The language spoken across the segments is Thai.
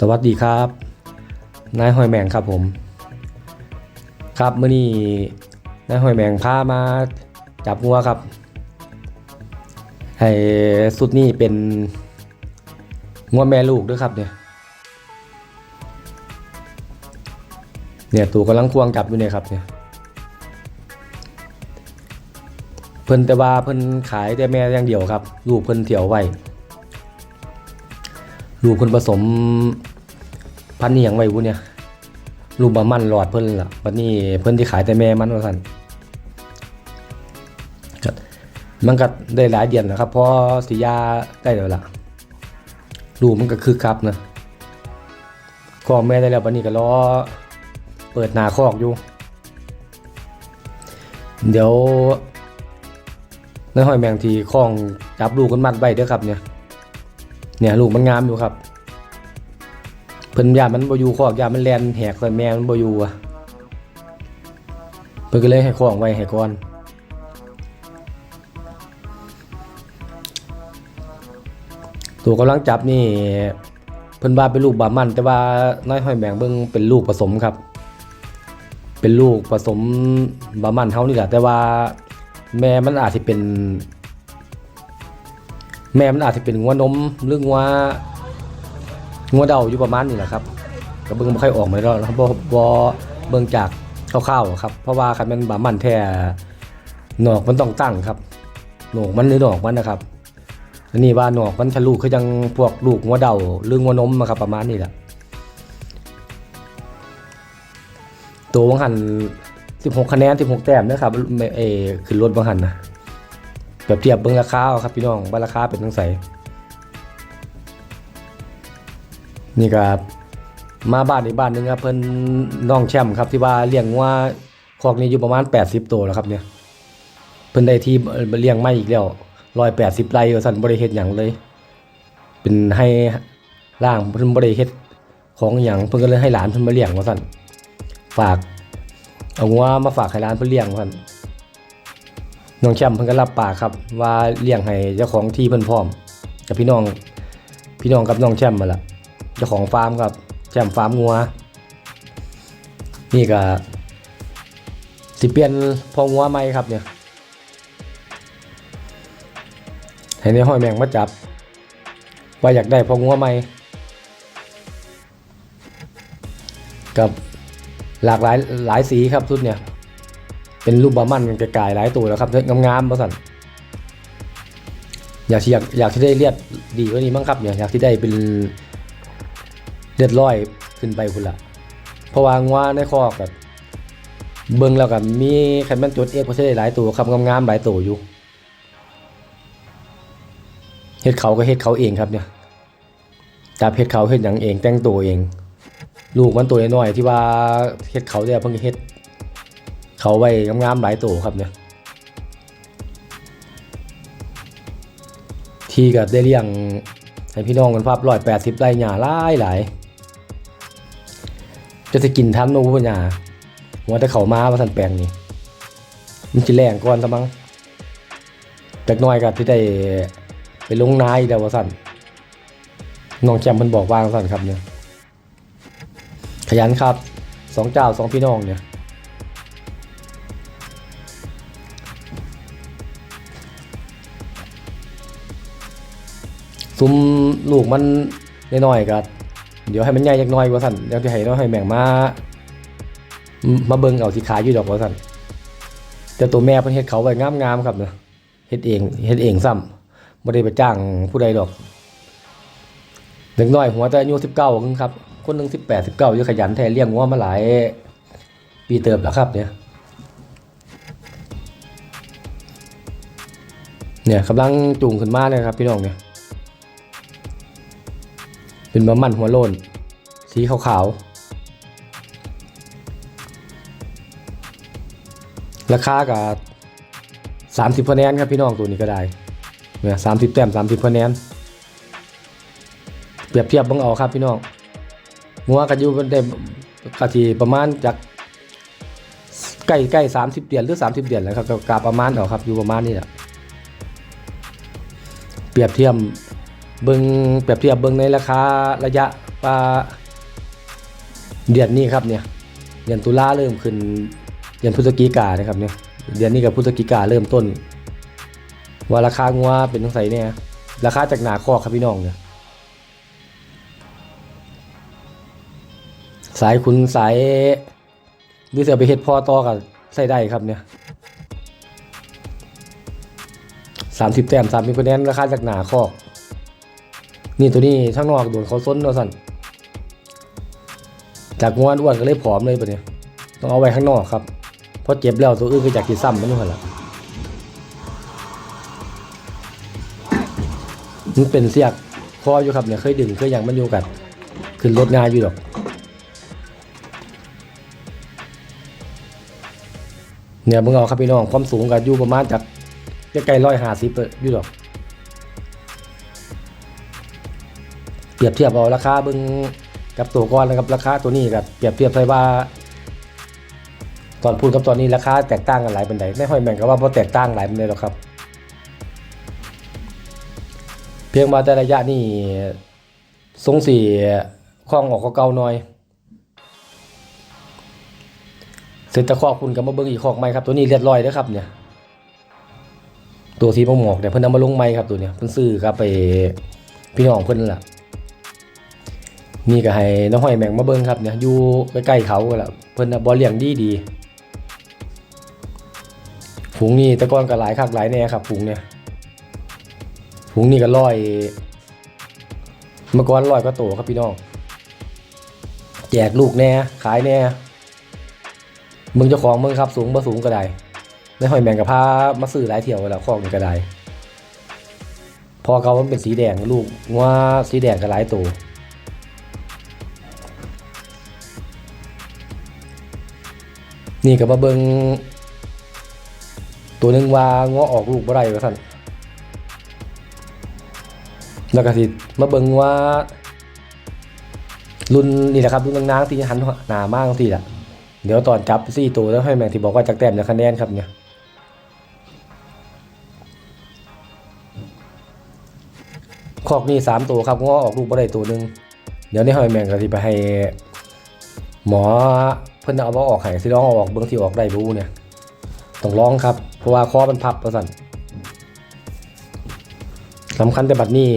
สวัสดีครับ นายหอยแมงครับผม ครับเมื่อนี้นายหอยแมงพามาจับงัวครับไอ้สุดนี้เป็นงัวแม่ลูกด้วยครับเนี่ย เนี่ยตัวกำลังควงจับอยู่เนี่ยครับเนี่ย เพิ่นแต่ว่าเพิ่นขายแต่แม่อย่างเดียวครับ ลูกเพิ่นเถี่ยวไว้ลูกเพิ่นผสม พันนี่ยังไว้บุเนี่ยลูกบะมันหลอดเพิ่นล่ะบัดนี้เพิ่นที่ขายแต่แม่มันว่าซั่นมันก็ได้หลายเดือนแล้วครับเพราะสิยาได้แล้วล่ะลูกมันก็คือครับนะคอกแม่ได้แล้วบัดนี้ก็รอเปิดหนาคอกอยู่ เดี๋ยวในห้อยแมงทีคล้องจับลูกกันมัดไว้เด้อครับเนี่ย เนี่ยลูกมันงามอยู่ครับ เพิ่นยามันบ่อยู่คอกยามันแลนแหกใส่แม่มันบ่อยู่อะเพิ่นก็เลยให้ของไว้ให้ก่อนตัวกำลังจับนี่เพิ่นว่าเป็นลูกบามันแต่ว่าน้อยห้อยแมงเบิ่งเป็นลูกผสมครับ เป็นลูกผสมบามันเฮานี่แหละแต่ว่าแม่มันอาจสิเป็น แม่มันอาจจะเป็นงัวนมหรืองัว งัวเดาอยู่ประมาณนี้แหละครับก็เบิ่งบ่ค่อยออกมาแล้วนะครับบ่บ่เบิ่งจากคร่าวๆครับ เพราะว่าคันมันบามันแท้หนอกมันต้องตั้งครับหนอกมันหรือหนอกมันนะครับอันนี้ว่าหนอกมันทะลุคือจังพวกลูกงัวเดาหรืองัวนมอะครับประมาณนี้แหละตัววังหัน16คะแนน16แต้มนะครับเอขึ้นรถวังหันนะแบบเทียบเบิ่งราคาเอาครับพี่น้องว่าราคาเป็นจังไส นี่ก็มาบ้านอีกบ้านหนึงครับเพิ่นน้องแชมป์ครับที่ว่าเลี้ยงว่าคอกนี้อยู่ประมาณ 80 ตัวแล้วครับเนี่ยเพิ่นได้ที่เลี้ยงไม่อีกแล้ว180ไร่ว่าซั่นบ่ได้เฮ็ดหยังเลย เป็นให้ล่างเพิ่นบ่ได้เฮ็ดของหยังเพิ่นก็เลยให้หลานเพิ่นมาเลี้ยงว่าซั่นฝากเอางัวมาฝากให้หลานเพิ่นเลี้ยงว่าซั่นน้องแชมป์เพิ่นก็รับปากครับ ว่าเลี้ยงให้เจ้าของที่เพิ่นพร้อมกับพี่น้องพี่น้องกับน้องแชมป์มาละ เจ้าของฟาร์มครับแชมป์ฟาร์มงัว นี่ก็สิเปลี่ยนพองัวไหมครับเนี่ยให้ในห้อยแมงมาจับ ว่าอยากได้พองัวไหมกับหลากหลายหลายสีครับชุดเนี่ยเป็นรูปบามันกันไกลๆหลายตัวแล้วครับงามๆประสันอยากที่อยากอยากที่ได้เลียดดีกว่านี้มั้งครับเนี่ยอยากที่ได้เป็น เลือดร้อยขึ้นไปคุณละเพราะว่างัวในคอกแบบเบิ่งแล้วกับมีไขมันจุดเอกประเทศหลายตัวครับงามๆหลายตัวอยู่เฮ็ดเขาก็เฮ็ดเขาเองครับเนี่ยจับเฮ็ดเขาเฮ็ดหยังเองแต่งตัวเอง ลูกมันตัวน้อยๆที่ว่าเฮ็ดเขาเนี่ยเพิ่งเฮ็ดเขาไว้งามๆหลายตัวครับเนี่ยที่ก็ได้เลี้ยงให้พี่น้องกันภาพร้อยแปดสิบไร่หญ้าหลายหลาย จะจะกินทันโน้พญาหัวแต่เขามาว่าสันแปลงนี่มันจะแรงก่อนซะมั้งจากน้อยก็ที่ได้ไปลงนายเดียวว่าสันน้องแจมมันบอกว่าสันครับเนี่ย ขยันครับสองเจ้าสองพี่น้องเนี่ยซุ้มลูกมันน้อยๆก็ เดี๋ยวให้มันใหญ่จักหน้อยว่าสั่นเดี๋ยวจะให้น้อยให้แม่งมามาเบิ่งเอาสิขายอยู่ดอกว่าสั่นแต่ตัวแม่เพิ่นเฮ็ดเขาไว้งามๆครับเนาะเฮ็ดเองเฮ็ดเองซ้ำบ่ได้ไปจ้างผู้ใดดอกเด็กน้อยหัวแต่อายุ19ครึ่งครับ คนหนึง18 19อยู่ขยันแท้เลี้ยงงัวมาหลาย ปีเติบแล้วครับ เนี่ย เนี่ยกำลังจูงขึ้นมาเลยครับพี่น้องเนี่ย เป็นบะมันหัวโลน สีขาวๆ ราคากับสามสิบคะแนนครับพี่น้องตัวนี้ก็ได้เนี่ยสามสิบแต้มสามสิบคะแนนเปรียบเทียบเบังเอาครับพี่น้องงัวกันอยู่ได้กะทีประมาณจากใกล้ใกล้สามสิบเดือนหรือสามสิบเดือนแล้วครับกาประมาณเอาครับอยู่ประมาณนี้แหละเปรียบเทียบ เบิงเปรียบเทียบเบิงในราคาระยะปว่าเดือนนี้ครับเนี่ยเดือนตุลาเริ่มขึ้นเดือนพฤศจิกานะครับเนี่ยเดือนนี้กับพฤศจิกาเริ่มต้น ว่าราคางัวเป็นทั้งไสเนี่ยราคาจากหนาคอครับพี่น้องเนี่ยสายคุณสายหรือจะเอไปเฮ็ดพ่อต่อกับใส่ได้ครับเนี่ยสามสิบแต้มสามมีคะแนนราคาจากหนาคอก นี่ตัวนี้ข้างนอกโดนเขาซ้นเนาะสั่นจากงวนอ้วนก็เลยผอมเลยปะเนี่ยต้องเอาไว้ข้างนอกครับเพราะเจ็บแล้วตัวอื่นก็จากกินซ้ำมันนู่นแหละมันเป็นเสียกคออยู่ครับเนี่ยเคยดึงเคยยังมันอยู่กันขึ้นรถง่ายอยู่ดอกเนี่ยมึงเอาครับพี่น้องความสูงกันอยู่ประมาณจากใกล้ร้อยห้าสิบอยู่ดอก เปรียบเทียบเอาราคาเบิ่งกับตัวก้อนนะครับราคาตัวนี้กับเปรียบเทียบใส่ว่า ตอนพูดกับตอนนี้ราคาแตกต่างกันหลายเป็นไดไม่ค่อยแม่นก็ว่าเพราะแตกต่างหลายเป็นไดหรอกครับ เพียงมาแต่ระยะนี้ทรงสีคล้องออกก็เก่าหน่อยเสร็จตะคอกคุณก็มาเบิ่งอีกคอกใหม่ครับตัวนี้เรียบร้อยแล้วครับเนี่ยตัวสีหมอกเนี่ยเพิ่นเอามาลงใหม่ครับตัวเนี้ยเพิ่นซื้อครับไปพี่น้องเพิ่นนั่นล่ะ นี่ก็ให้น้องห้อยแมงมาเบิ่งครับเนี่ยอยู่ใกล้ๆเขาก็แล้วเพิ่นน่ะบ่เลี้ยงดีดีฝูงนี้แต่ก่อนก็หลายคักหลายแน่ครับฝูงเนี่ยฝูงนี้ก็ร้อยเมื่อก่อนร้อยก็โตครับพี่น้องแจกลูกแน่ขายแน่มึงเจ้าของมึงครับสูงบ่สูงก็ได้ได้ห้อยแมงกับพามาซื้อหลายเที่ยวแล้วคอกนี่ก็ได้พอเขามันเป็นสีแดงลูกงัวสีแดงก็หลายตัว นี่ก็มาเบิงตัวหนึ่งว่าง้อออกลูกบ่ได้ว่าซั่นแล้วก็สิมาเบิงว่า รุ่นนี่แหละครับรุ่นนางๆที่หันหน้ามากที่ละเดี๋ยวตอนจับสี่ตัวแล้วให้แมงที่บอกว่าจากแต้มจากคะแนนครับเนี่ยคอกนี่สามตัวครับง้อออกลูกบ่ได้ตัวหนึ่งเดี๋ยวนี้ให้แมงก็สิไปให้ หมอ พิ่นเอามาออกให้สิลองออกเบิ่งสิออกได้บ่เนี่ยต้องลองครับ เพราะว่าคอมันพับว่าซั่นสำคัญแต่บัดนี้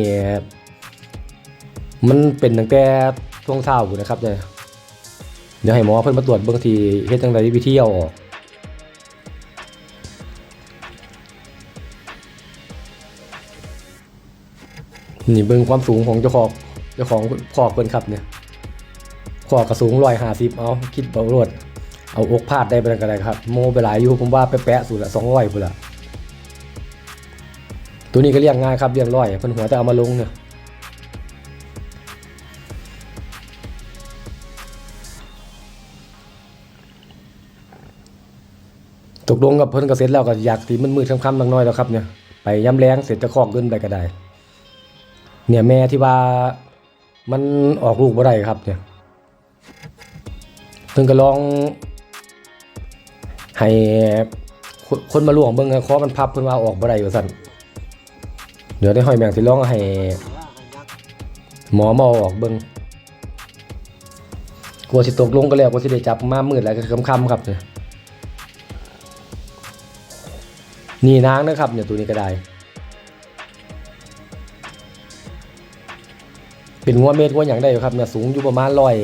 มันเป็นตั้งแต่ช่วงเช้าพุ่นะครับเนี่ยเดี๋ยวให้หมอเพิ่นมาตรวจเบิ่งทีเฮ็ดจังไดวิธีเอาออกนี่เบิ่งความสูงของเจ้าของเจ้าของคอกเพิ่นครับเนี่ย ขอกระสูงร้อยห้าสิบเอาคิดเบารวดเอาอกพาดได้ไปก็ได้ครับ โมไปหลายอยู่ผมว่าไปแปะสุดละสองร้อยพุ่นละตัวนี้ก็เลี้ยงง่ายครับเลี้ยงร้อยเพิ่นหัวแต่เอามาลงเนี่ยตกลงกับเพิ่นก็เสร็จแล้วก็อยากตีมันมืดค่ำๆนังน้อยแล้วครับเนี่ยไปย้ำแรงเสร็จจะคอกเกินไปก็ได้ เนี่ยแม่ที่ว่ามันออกลูกบ่ได้ครับเนี่ย เพิ่นก็ลอง ให้คนคนมาล่วงเบิ่งคอมันพับเพิ่นว่าออกบ่ได้ว่าซั่นเดี๋ยวได้ห้อยแมงสิลองให้ หมอมาอาออกเบิ่งกลัวสิตกลงก็แล้วกลัวสิได้จับมามืดแล้วก็ค่ำๆครับเนี่ยนี่นางนะครับเนี่ยตัวนี้ก็ได้ เป็นงัวเม็ดงัวหยังได้อยู่ครับเนี่ยสูงอยู่ประมาณร้อย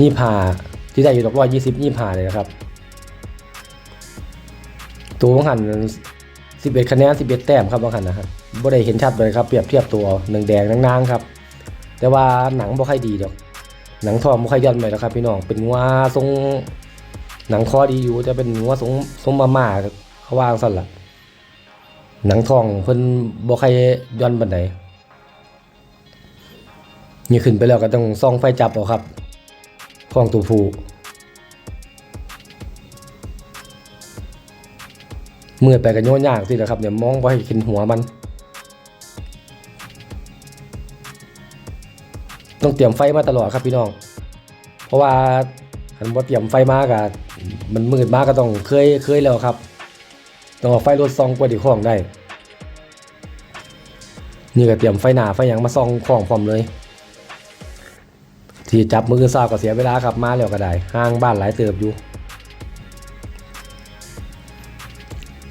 ยี่ผ่าที่ได้อยู่ดอกร้อยยี่สิบยี่ผ่าเลยนะครับ ตัวของหันสิบเอ็ดคะแนนสิบเอ็ดแต้มครับของหันนะครับบ่ได้เห็นชัดเลยครับเปรียบเทียบตัวหนึ่งแดงนางๆครับ แต่ว่าหนังบ่ค่อยดีดอกหนังทองบ่ค่อยย่อนไปแล้วครับพี่น้องเป็นงัวทรงหนังคอดีอยู่แต่เป็นงัวทรงทรงมาม่าเขาวางสั่นละหนังทองเพิ่นบ่ค่อยย่อนบันได นี่ขึ้นไปแล้วก็ต้องส่องไฟจับเอาครับของตัวผู้เมื่อไปกันโยนยากสินะครับเดี๋ยวมองไปเห็นหัวมัน ต้องเตรียมไฟมาตลอดครับพี่น้อง เพราะว่าหันบ่เตรียมไฟมากอะมันมืดมากก็ต้องเคยเคยแล้วครับต้องเอาไฟรถซองกว่าดีของได้ นี่ก็เตรียมไฟหนาไฟหยังมาซองของพร้อมเลย ที่จับมือเศร้าก็เสียเวลาครับมาแล้วก็ได้ห่างบ้านหลายเติบอยู่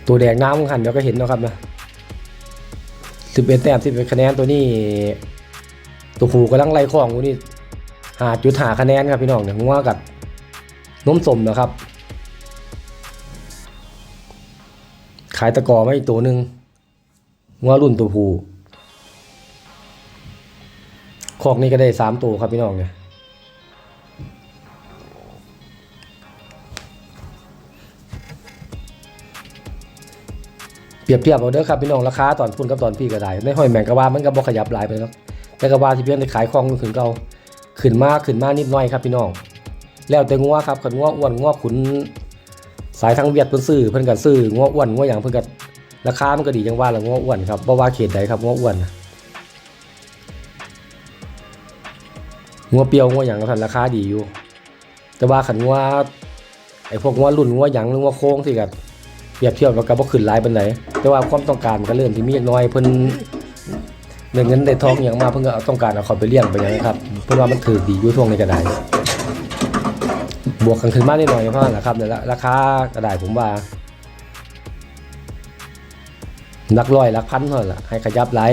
ตัวแดงน้ำหันเดี๋ยวก็เห็นนะครับนะสิบเอ็ดแต้มสิบเอ็ดคะแนนตัวนี้ ตัวผูกำลังไล่ข้องอยู่นี่หาจุดหาคะแนนครับพี่น้องเนี่ยงัวกับน้มสมนะครับ ขายตะกอมาอีกตัวหนึ่งงัวรุ่นตัวผูคอกนี้ก็ได้สามตัวครับพี่น้องเนี่ย ปรียบเทียบเอาเด้อครับพี่น้องราคาตอนพุ่นกับตอนพี่ก็ได้ในห้อยแมงกะว่ามันก็บ่ขยับหลายไปครับแต่กะว่าที่เพียงได้ขายของขึ้นเก่าขึ้นมากขึ้นมากนิดหน่อยครับพี่น้อง แล้วแต่งัวครับคันงัวอ้วนงัวขุนสายทางเวียดเพิ่นซื้อเพิ่นก็ซื้องัวอ้วนงัวหยังเพิ่นก็ราคามันก็ดีจังว่าละงัวอ้วนครับบ่ว่าเขตใดครับงัวอ้วนงัวเปรียวงัวหยังก็ท่านราคาดีอยู่ แต่ว่าคันงัวไอ้พวกงัวรุ่นงัวหยังงัวโค้งสิก็ เปรียบเทียบแล้วก็บ่ขึ้นหลายปานใดแต่ว่าความต้องการมันก็เริ่มที่มีน้อยเพิ่นได้เงินได้ทองอย่างมาเพิ่นก็เอาต้องการเอาเขาไปเลี้ยงไปหยังครับเพิ่นว่ามันถือดีอยู่ช่วงนี้ก็ได้บวกกันขึ้นมานิดหน่อยเพราะนั่นแหละครับเนี่ยราคาก็ได้ผมว่าหลักร้อยหลักพันเท่านั้นล่ะให้ขยับหลาย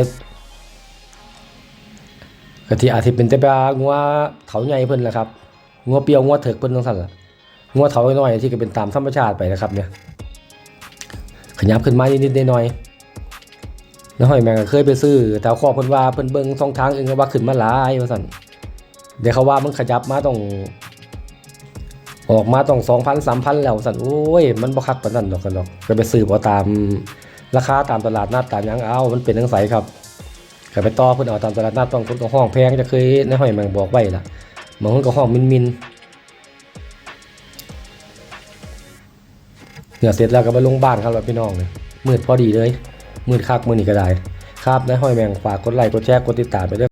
ก็ที่อาจสิเป็นแต่ว่างัวเถาใหญ่เพิ่นแหละครับงัวเปียวงัวเถิกเพิ่นจังซั่นล่ะงัวเถาน้อยที่ก็เป็นตามธรรมชาติไปนะครับเนี่ย ขยับขึ้นมานิดๆหน่อยๆแล้วหอยแมงก็เคยไปซื้อ แต่ข้อเพิ่นว่าเพิ่นเบิ่งช่องทางอื่นก็ว่าขึ้นมาหลายว่าซั่นเดี๋ยวเขาว่ามันขยับมาต้อง ออกมาต้อง2,000 3,000แล้วซั่นโอ้ย มันบ่คักปานนั้นดอกกันดอกก็ไปซื้อบ่ตามราคาตามตลาดนัดตามหยังเอา มันเป็นจังไสครับก็ไปต่อเพิ่นเอาตามตลาดนัดต้องคนก็ห้องแพงจะเคยในหอยแมงบอกไว้ล่ะบางคนก็ห้องมินๆ เหนือเสร็จแล้วก็ไปลงบ้านครับพี่น้องเลยมืดพอดีเลยมืดคักมือนี่ก็ได้ ครับในห้อยแมงฝากกดไลค์กดแชร์กดติดตามไปด้วย